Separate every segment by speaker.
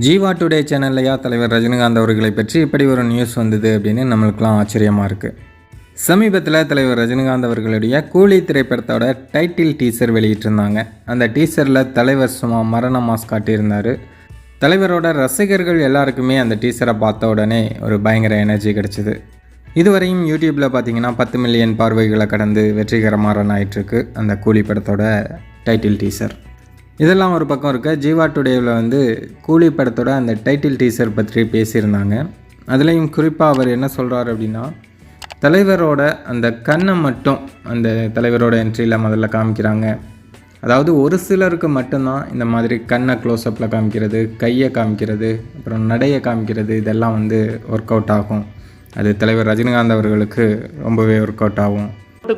Speaker 1: Jeeva today சேனல்லையா தலைவர் ரஜினிகாந்த் அவர்களை பற்றி இப்படி ஒரு நியூஸ் வந்தது அப்படின்னு நம்மளுக்கெல்லாம் ஆச்சரியமாக இருக்குது சமீபத்தில் தலைவர் ரஜினிகாந்த் அவர்களுடைய கூலி திரைப்படத்தோட டைட்டில் டீசர் வெளியிட்டிருந்தாங்க. அந்த டீசரில் தலைவர் சும்மா மரண மாஸ் காட்டியிருந்தார். தலைவரோட ரசிகர்கள் எல்லாருக்குமே அந்த டீசரை பார்த்த உடனே ஒரு பயங்கர எனர்ஜி கிடச்சிது. இதுவரையும் யூடியூப்பில் பார்த்தீங்கன்னா பத்து மில்லியன் பார்வைகளை கடந்து வெற்றிகரமாக ரன் ஆயிட்டிருக்கு அந்த கூலி படத்தோட டைட்டில் டீசர் இதெல்லாம் ஒரு பக்கம் இருக்க. ஜீவா டுடேவில் வந்து கூலி படத்தோட அந்த டைட்டில் டீசர் பற்றி பேசியிருந்தாங்க. அதுலேயும் குறிப்பாக அவர் என்ன சொல்கிறார் அப்படின்னா தலைவரோட அந்த கண்ணை மட்டும் அந்த தலைவரோட என்ட்ரியில் முதல்ல காமிக்கிறாங்க. அதாவது ஒரு சிலருக்கு மட்டும்தான் இந்த மாதிரி கண்ணை க்ளோஸ்அப்பில் காமிக்கிறது கையை காமிக்கிறது அப்புறம் நடையை காமிக்கிறது இதெல்லாம் வந்து ஒர்க் அவுட் ஆகும். அது தலைவர் ரஜினிகாந்த் அவர்களுக்கு ரொம்பவே ஒர்க் அவுட் ஆகும்.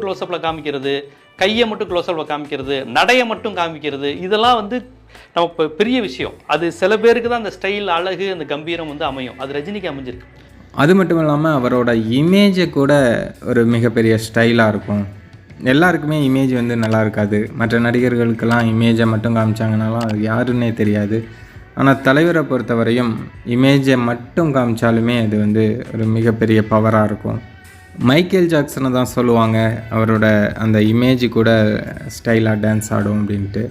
Speaker 2: க்ளோஸ்அப்பில் காமிக்கிறது கையை மட்டும் க்ளோஸ்அப்பில் காமிக்கிறது நடையை மட்டும் காமிக்கிறது இதெல்லாம் வந்து நம்ம இப்போ பெரிய விஷயம். அது சில பேருக்கு தான் அந்த ஸ்டைல் அழகு அந்த கம்பீரம் வந்து அமையும். அது ரஜினிக்கு அமைஞ்சிருக்கு.
Speaker 1: அது மட்டும் இல்லாமல் அவரோட இமேஜை கூட ஒரு மிகப்பெரிய ஸ்டைலாக இருக்கும். எல்லாருக்குமே இமேஜ் வந்து நல்லா இருக்காது. மற்ற நடிகர்களுக்கெல்லாம் இமேஜை மட்டும் காமிச்சாங்கனாலும் அது யாருன்னே தெரியாது. ஆனால் தலைவரை பொறுத்தவரையும் இமேஜை மட்டும் காமிச்சாலுமே அது வந்து ஒரு மிகப்பெரிய பவராக இருக்கும். மைக்கேல் ஜாக்சனை தான் சொல்லுவாங்க. அவரோட அந்த இமேஜ் கூட ஸ்டைலாக டான்ஸ் ஆடும் அப்படின்ட்டு.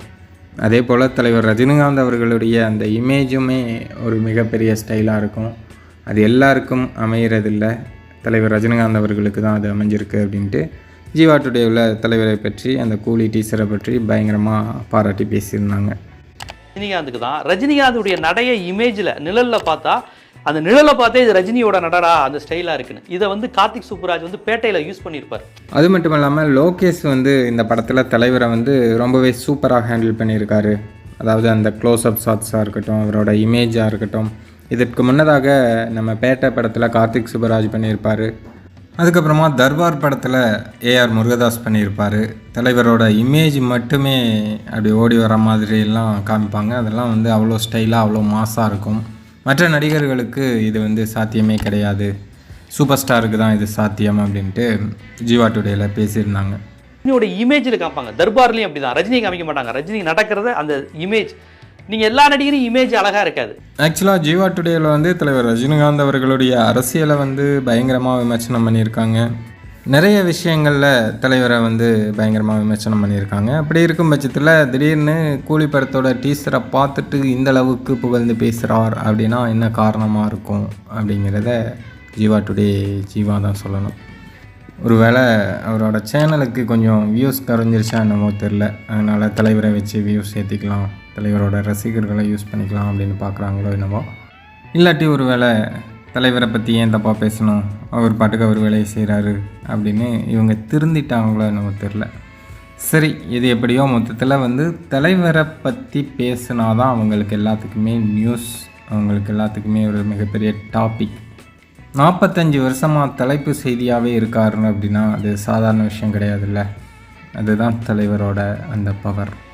Speaker 1: அதே போல் தலைவர் ரஜினிகாந்த் அவர்களுடைய அந்த இமேஜுமே ஒரு மிகப்பெரிய ஸ்டைலாக இருக்கும். அது எல்லாருக்கும் அமையறதில்ல. தலைவர் ரஜினிகாந்த் அவர்களுக்கு தான் அது அமைஞ்சிருக்கு அப்படின்ட்டு. ஜீவா டுடேவில் தலைவரை பற்றி அந்த கூலி டீச்சரை பற்றி பயங்கரமாக பாராட்டி பேசியிருந்தாங்க.
Speaker 2: ரஜினிகாந்துக்கு தான். ரஜினிகாந்துடைய நடைய இமேஜில் நிழலில் பார்த்தா அந்த நிழலை பார்த்தே இது ரஜினியோட நடரா அந்த ஸ்டைலாக இருக்குன்னு. இதை வந்து கார்த்திக் சூப்பராஜ் வந்து பேட்டையில் யூஸ் பண்ணியிருப்பார்.
Speaker 1: அது மட்டும் இல்லாமல் லோகேஷ் வந்து இந்த படத்தில் தலைவரை வந்து ரொம்பவே சூப்பராக ஹேண்டில் பண்ணியிருக்காரு. அதாவது அந்த க்ளோஸ்அப் ஷாட்ஸாக இருக்கட்டும் அவரோட இமேஜாக இருக்கட்டும். இதற்கு முன்னதாக நம்ம பேட்டை படத்தில் கார்த்திக் சுப்பராஜ் பண்ணியிருப்பார். அதுக்கப்புறமா தர்பார் படத்தில் ஏஆர் முருகதாஸ் பண்ணியிருப்பார். தலைவரோட இமேஜ் மட்டுமே அப்படி ஓடி வர மாதிரிலாம் காமிப்பாங்க. அதெல்லாம் வந்து அவ்வளோ ஸ்டைலாக அவ்வளோ மாஸாக இருக்கும். மற்ற நடிகர்களுக்கு இது வந்து சாத்தியமே கிடையாது. சூப்பர் ஸ்டாருக்கு தான் இது சாத்தியம் அப்படின்ட்டு ஜீவா டுடேயில் பேசியிருந்தாங்க.
Speaker 2: ரஜினியோட இமேஜில் காமிப்பாங்க. தர்பார்லையும் அப்படி தான் ரஜினி காமிக்க மாட்டாங்க. ரஜினி நடக்கிறத அந்த இமேஜ் நீங்கள் எல்லா நடிகரும் இமேஜ் அழகாக இருக்காது.
Speaker 1: ஆக்சுவலாக ஜீவா டுடேயில் வந்து தலைவர் ரஜினிகாந்த் அவர்களுடைய அரசியலை வந்து பயங்கரமாக விமர்சனம் பண்ணியிருக்காங்க. நிறைய விஷயங்களில் தலைவரை வந்து பயங்கரமாக விமர்சனம் பண்ணியிருக்காங்க. அப்படி இருக்கும் பட்சத்தில் திடீர்னு கூலி படத்தோட டீசரை பார்த்துட்டு இந்த அளவுக்கு புகழ்ந்து பேசுகிறார் அப்படின்னா என்ன காரணமாக இருக்கும் அப்படிங்கிறத ஜீவா டுடே ஜீவா தான் சொல்லணும். ஒருவேளை அவரோட சேனலுக்கு கொஞ்சம் வியூஸ் குறைஞ்சிருச்சா என்னமோ தெரில அதனால் தலைவரை வச்சு வியூஸ் ஏற்றிக்கலாம் தலைவரோட ரசிகர்களை யூஸ் பண்ணிக்கலாம் அப்படின்னு பார்க்குறாங்களோ என்னமோ. இல்லாட்டி ஒருவேளை தலைவரை பற்றி ஏன் தப்பாக பேசணும்? அவர் பாட்டுக்கு அவர் வேலையை செய்கிறாரு அப்படின்னு இவங்க திருந்திட்டாங்களோ நமக்கு தெரில சரி இது எப்படியோ மொத்தத்தில் வந்து தலைவரை பற்றி பேசுனாதான் அவங்களுக்கு எல்லாத்துக்குமே நியூஸ் அவங்களுக்கு எல்லாத்துக்குமே ஒரு மிகப்பெரிய டாபிக் நாற்பத்தஞ்சு வருஷமாக தலைப்பு செய்தியாகவே இருக்காருன்னு அப்படின்னா அது சாதாரண விஷயம் கிடையாதுல்ல. அதுதான் தலைவரோட அந்த பவர்